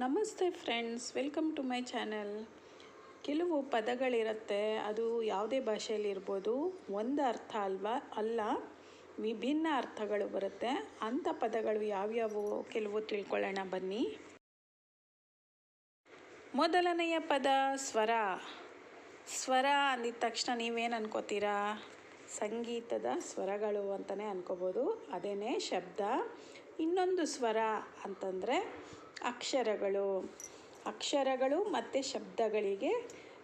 ನಮಸ್ತೆ friends, welcome to my channel. ಕೆಲವು ಪದಗಳಿರುತ್ತೆ, ಅದು ಯಾವುದೇ ಭಾಷೆಯಲ್ಲಿ ಇರ್ಬೋದು ಒಂದು ಅರ್ಥ ಅಲ್ವಾ? ಅಲ್ಲ, ವಿಭಿನ್ನ ಅರ್ಥಗಳು ಬರುತ್ತೆ. ಅಂಥ ಪದಗಳು ಯಾವ್ಯಾವು ಕೆಲವು ತಿಳ್ಕೊಳ್ಳೋಣ ಬನ್ನಿ. ಮೊದಲನೆಯ ಪದ ಸ್ವರ. ಸ್ವರ ಅಂದಿದ ತಕ್ಷಣ ನೀವೇನು ಅನ್ಕೋತೀರಾ? ಸಂಗೀತದ ಸ್ವರಗಳು ಅಂತಲೇ ಅನ್ಕೋಬೋದು. ಅದೇನೇ ಶಬ್ದ. ಇನ್ನೊಂದು ಸ್ವರ ಅಂತಂದರೆ ಅಕ್ಷರಗಳು. ಅಕ್ಷರಗಳು ಮತ್ತು ಶಬ್ದಗಳಿಗೆ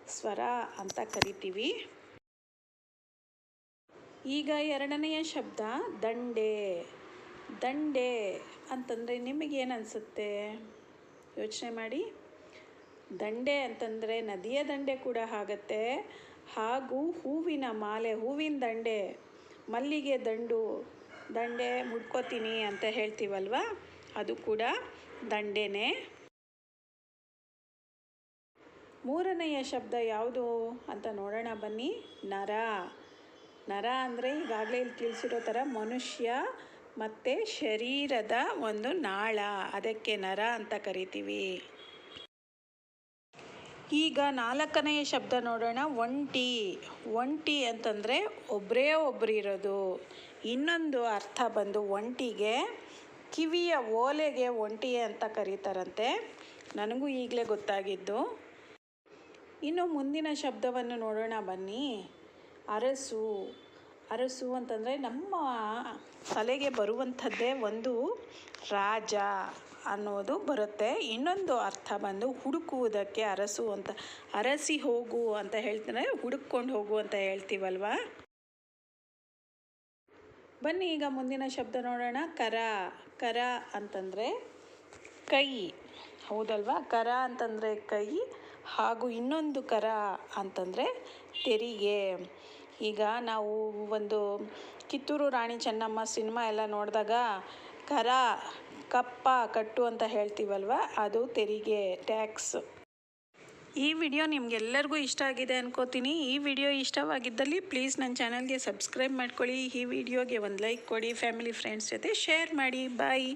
ಸ್ವರ ಅಂತ ಕರಿತೀವಿ. ಈಗ ಎರಡನೆಯ ಶಬ್ದ ದಂಡೆ. ದಂಡೆ ಅಂತಂದರೆ ನಿಮಗೇನು ಅನಿಸುತ್ತೆ? ಯೋಚನೆ ಮಾಡಿ. ದಂಡೆ ಅಂತಂದರೆ ನದಿಯ ದಂಡೆ ಕೂಡ ಆಗತ್ತೆ. ಹಾಗೂ ಹೂವಿನ ಮಾಲೆ, ಹೂವಿನ ದಂಡೆ. ಮಲ್ಲಿಗೆ ದಂಡು. ದಂಡೆ ಮುಡ್ಕೋತೀನಿ ಅಂತ ಹೇಳ್ತೀವಲ್ವ? ಅದು ಕೂಡ ದಂಡೆನೇ. ಮೂರನೆಯ ಶಬ್ದ ಯಾವುದು ಅಂತ ನೋಡೋಣ ಬನ್ನಿ. ನರ. ನರ ಅಂದರೆ ಈಗಾಗಲೇ ಇಲ್ಲಿ ತಿಳಿಸಿರೋ ಥರ ಮನುಷ್ಯ ಮತ್ತು ಶರೀರದ ಒಂದು ನಾಳ. ಅದಕ್ಕೆ ನರ ಅಂತ ಕರಿತೀವಿ. ಈಗ ನಾಲ್ಕನೆಯ ಶಬ್ದ ನೋಡೋಣ. ಒಂಟಿ. ಒಂಟಿ ಅಂತಂದರೆ ಒಬ್ಬರೇ ಒಬ್ಬರಿರೋದು ಇನ್ನೊಂದು ಅರ್ಥ ಬಂದು ಒಂಟಿಗೆ ಕಿವಿಯ ಓಲೆಗೆ ಒಂಟಿ ಅಂತ ಕರೀತಾರಂತೆ. ನನಗೂ ಈಗಲೇ ಗೊತ್ತಾಗಿದ್ದು. ಇನ್ನು ಮುಂದಿನ ಶಬ್ದವನ್ನು ನೋಡೋಣ ಬನ್ನಿ. ಅರಸು ಅರಸು ಅಂತಂದರೆ ನಮ್ಮ ತಲೆಗೆ ಬರುವಂಥದ್ದೇ ಒಂದು ರಾಜ ಅನ್ನೋದು ಬರುತ್ತೆ. ಇನ್ನೊಂದು ಅರ್ಥ ಬಂದು ಹುಡುಕುವುದಕ್ಕೆ ಅರಸು ಅಂತ, ಅರಸಿ ಹೋಗು ಅಂತ ಹೇಳ್ತಾರೆ. ಹುಡುಕೊಂಡು ಹೋಗು ಅಂತ ಹೇಳ್ತೀವಲ್ವ? ಬನ್ನಿ, ಈಗ ಮುಂದಿನ ಶಬ್ದ ನೋಡೋಣ. ಕರ ಕರ ಅಂತಂದರೆ ಕೈ. ಹೌದಲ್ವಾ? ಕರ ಅಂತಂದರೆ ಕೈ, ಹಾಗೂ ಇನ್ನೊಂದು ಕರ ಅಂತಂದರೆ ತೆರಿಗೆ. ಈಗ ನಾವು ಒಂದು ಕಿತ್ತೂರು ರಾಣಿ ಚೆನ್ನಮ್ಮ ಸಿನಿಮಾ ಎಲ್ಲ ನೋಡಿದಾಗ ಕರ, ಕಪ್ಪ, ಕಟ್ಟು ಅಂತ ಹೇಳ್ತೀವಲ್ವ? ಅದು ತೆರಿಗೆ, ಟ್ಯಾಕ್ಸ್. ಈ ವಿಡಿಯೋ ನಿಮಗೆಲ್ಲರಿಗೂ ಇಷ್ಟ ಆಗಿದೆ ಅನ್ಕೋತೀನಿ. ಈ ವಿಡಿಯೋ ಇಷ್ಟವಾಗಿದ್ದಲ್ಲಿ ಪ್ಲೀಸ್ ನನ್ನ ಚಾನಲ್ಗೆ ಸಬ್ಸ್ಕ್ರೈಬ್ ಮಾಡ್ಕೊಳ್ಳಿ. ಈ ವಿಡಿಯೋಗೆ ಒಂದು ಲೈಕ್ ಕೊಡಿ. ಫ್ಯಾಮಿಲಿ ಫ್ರೆಂಡ್ಸ್ ಜೊತೆ ಶೇರ್ ಮಾಡಿ. ಬಾಯ್